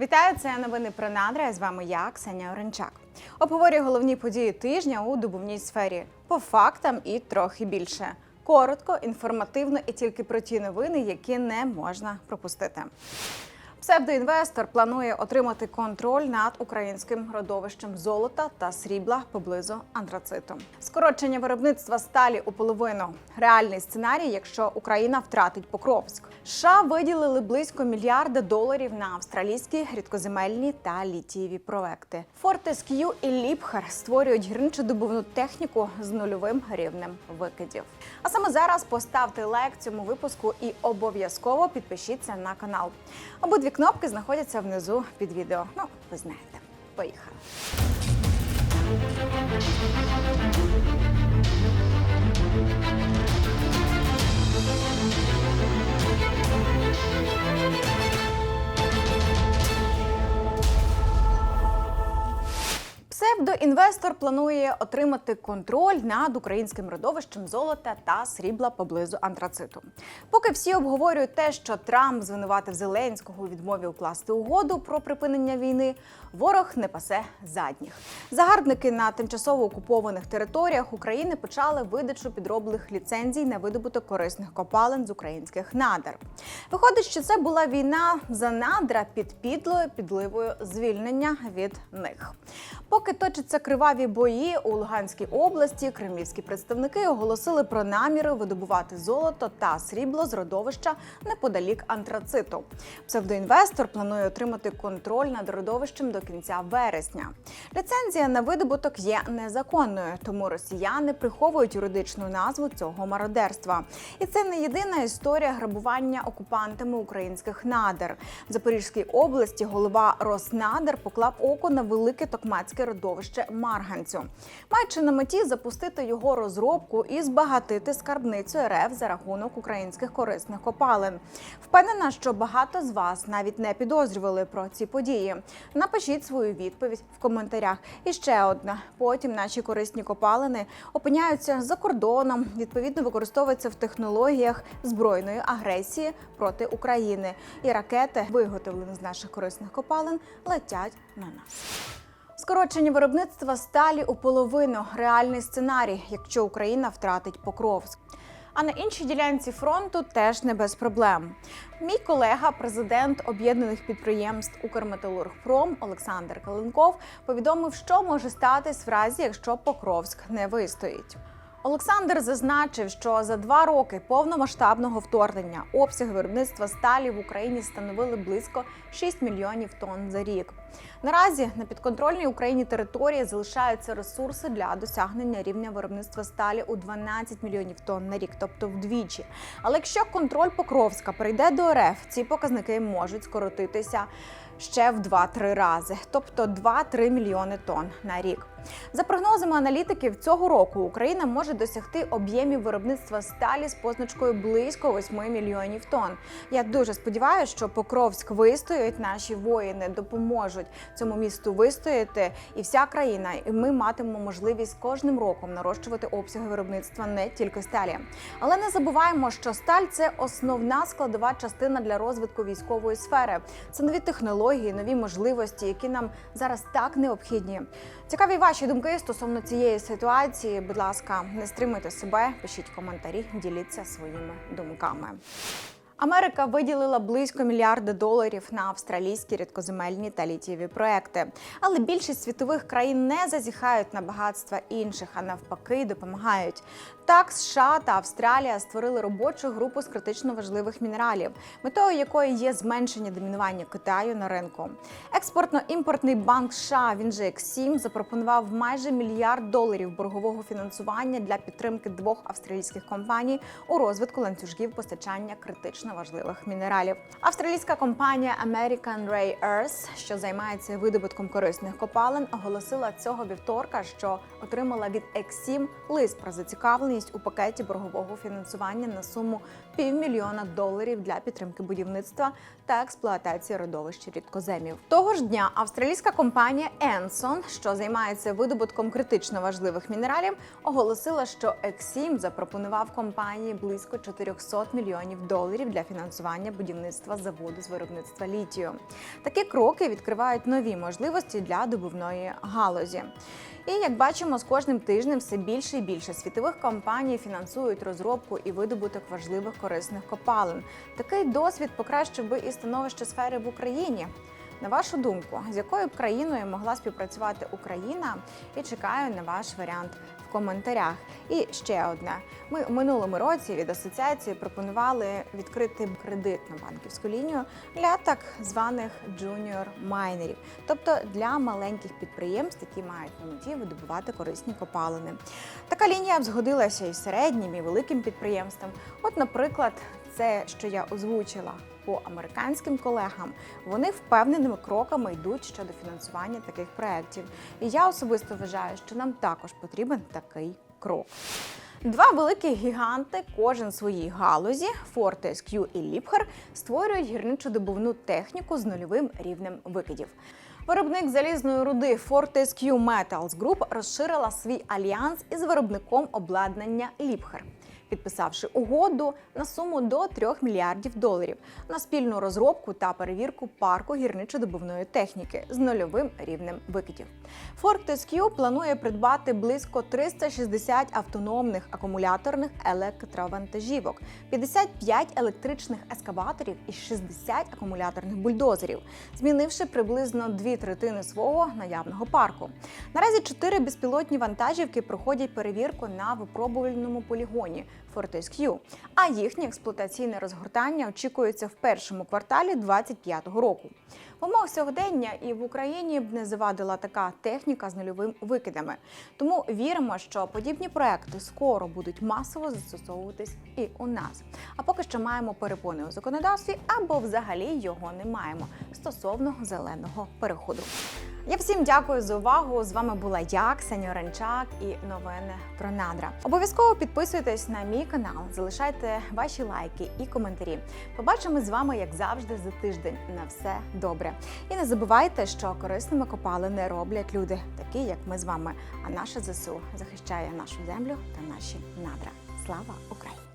Вітаю, це новини про надра. З вами я, Ксенія Оренчак. Обговорюю головні події тижня у добувній сфері по фактам і трохи більше. Коротко, інформативно і тільки про ті новини, які не можна пропустити. Псевдоінвестор планує отримати контроль над українським родовищем золота та срібла поблизу антрациту. Скорочення виробництва сталі у половину. Реальний сценарій, якщо Україна втратить Покровськ. США виділили близько мільярда доларів на австралійські рідкоземельні та літієві проекти. Фортеск'ю і Ліпхар створюють гірничодобувну техніку з нульовим рівнем викидів. А саме зараз поставте лайк цьому випуску і обов'язково підпишіться на канал. Обидві кнопки знаходяться внизу під відео. Ну, ви знаєте. Поїхали. Псевдоінвестор планує отримати контроль над українським родовищем золота та срібла поблизу антрациту. Поки всі обговорюють те, що Трамп звинуватив Зеленського у відмові укласти угоду про припинення війни, ворог не пасе задніх. Загарбники на тимчасово окупованих територіях України почали видачу підроблених ліцензій на видобуток корисних копалин з українських надр. Виходить, що це була війна за надра під підлою підливою звільнення від них. Поки точаться криваві бої у Луганській області, кремлівські представники оголосили про наміри видобувати золото та срібло з родовища неподалік антрациту. Псевдоінвестор планує отримати контроль над родовищем до кінця вересня. Ліцензія на видобуток є незаконною, тому росіяни приховують юридичну назву цього мародерства. І це не єдина історія грабування окупантами українських надр. В Запорізькій області голова Роснадр поклав око на велике токмацьке родовище Марганцю, маючи на меті запустити його розробку і збагатити скарбницю РФ за рахунок українських корисних копалин. Впевнена, що багато з вас навіть не підозрювали про ці події. Напишіть свою відповідь в коментарях. І ще одне: потім наші корисні копалини опиняються за кордоном, відповідно використовуються в технологіях збройної агресії проти України. І ракети, виготовлені з наших корисних копалин, летять на нас. Скорочення виробництва сталі у половину реальний сценарій, якщо Україна втратить Покровськ. А на іншій ділянці фронту теж не без проблем. Мій колега, президент об'єднаних підприємств Укрметалургпром Олександр Каленков повідомив, що може статись в разі, якщо Покровськ не вистоїть. Олександр зазначив, що за два роки повномасштабного вторгнення обсяг виробництва сталі в Україні становили близько 6 мільйонів тонн за рік. Наразі на підконтрольній Україні території залишаються ресурси для досягнення рівня виробництва сталі у 12 мільйонів тонн на рік, тобто вдвічі. Але якщо контроль Покровська прийде до РФ, ці показники можуть скоротитися ще в 2-3 рази, тобто 2-3 мільйони тонн на рік. За прогнозами аналітиків, цього року Україна може досягти об'ємів виробництва сталі з позначкою близько 8 мільйонів тонн. Я дуже сподіваюся, що Покровськ вистоїть, наші воїни допоможуть цьому місту вистояти, і вся країна, і ми матимемо можливість кожним роком нарощувати обсяги виробництва не тільки сталі. Але не забуваємо, що сталь це основна складова частина для розвитку військової сфери. Це нові технології, нові можливості, які нам зараз так необхідні. Цікаві ваші думки стосовно цієї ситуації. Будь ласка, не стримуйте себе, пишіть коментарі, діліться своїми думками. Америка виділила близько мільярда доларів на австралійські рідкоземельні та літієві проекти. Але більшість світових країн не зазіхають на багатства інших, а навпаки, допомагають. Так, США та Австралія створили робочу групу з критично важливих мінералів, метою якої є зменшення домінування Китаю на ринку. Експортно-імпортний банк США, він же Ексім, запропонував майже мільярд доларів боргового фінансування для підтримки двох австралійських компаній у розвитку ланцюжків постачання критично важливих мінералів. Австралійська компанія American Ray Earth, що займається видобутком корисних копалин, оголосила цього вівторка, що отримала від Ексім лист про зацікавленість у пакеті боргового фінансування на суму півмільйона доларів для підтримки будівництва та експлуатації родовищ рідкоземів. Того ж дня австралійська компанія Enson, що займається видобутком критично важливих мінералів, оголосила, що Ексім запропонував компанії близько 400 мільйонів доларів для фінансування будівництва заводу з виробництва літію. Такі кроки відкривають нові можливості для добувної галузі. І як бачимо, з кожним тижнем все більше і більше світових компаній фінансують розробку і видобуток важливих корисних копалин. Такий досвід покращив би і становище сфери в Україні. На вашу думку, з якою країною могла співпрацювати Україна? І чекаю на ваш варіант в коментарях. І ще одне: ми у минулому році від асоціації пропонували відкрити кредитну банківську лінію для так званих джуніор майнерів, тобто для маленьких підприємств, які мають на меті видобувати корисні копалини. Така лінія б згодилася і середнім, і великим підприємствам. От, наприклад, це, що я озвучила по американським колегам, вони впевненими кроками йдуть щодо фінансування таких проєктів. І я особисто вважаю, що нам також потрібен такий крок. Два великі гіганти, кожен своїй галузі, Fortescue і Liebherr, створюють гірничо-добувну техніку з нульовим рівнем викидів. Виробник залізної руди Fortescue Metals Group розширила свій альянс із виробником обладнання Liebherr підписавши угоду на суму до 3 мільярдів доларів на спільну розробку та перевірку парку гірничо-добувної техніки з нульовим рівнем викидів. Fortescue планує придбати близько 360 автономних акумуляторних електровантажівок, 55 електричних ескаваторів і 60 акумуляторних бульдозерів, змінивши приблизно дві третини свого наявного парку. Наразі чотири безпілотні вантажівки проходять перевірку на випробувальному полігоні. Fortescue, а їхнє експлуатаційне розгортання очікується в першому кварталі 2025 року. В умовах сьогодення і в Україні б не завадила така техніка з нульовими викидами. Тому віримо, що подібні проекти скоро будуть масово застосовуватись і у нас. А поки що маємо перепони у законодавстві або взагалі його не маємо стосовно зеленого переходу. Я всім дякую за увагу. З вами була я, Ксенія Оранчак і новини про надра. Обов'язково підписуйтесь на мій канал, залишайте ваші лайки і коментарі. Побачимо з вами, як завжди, за тиждень. На все добре. І не забувайте, що корисними копалини роблять люди, такі як ми з вами. А наше ЗСУ захищає нашу землю та наші надра. Слава Україні!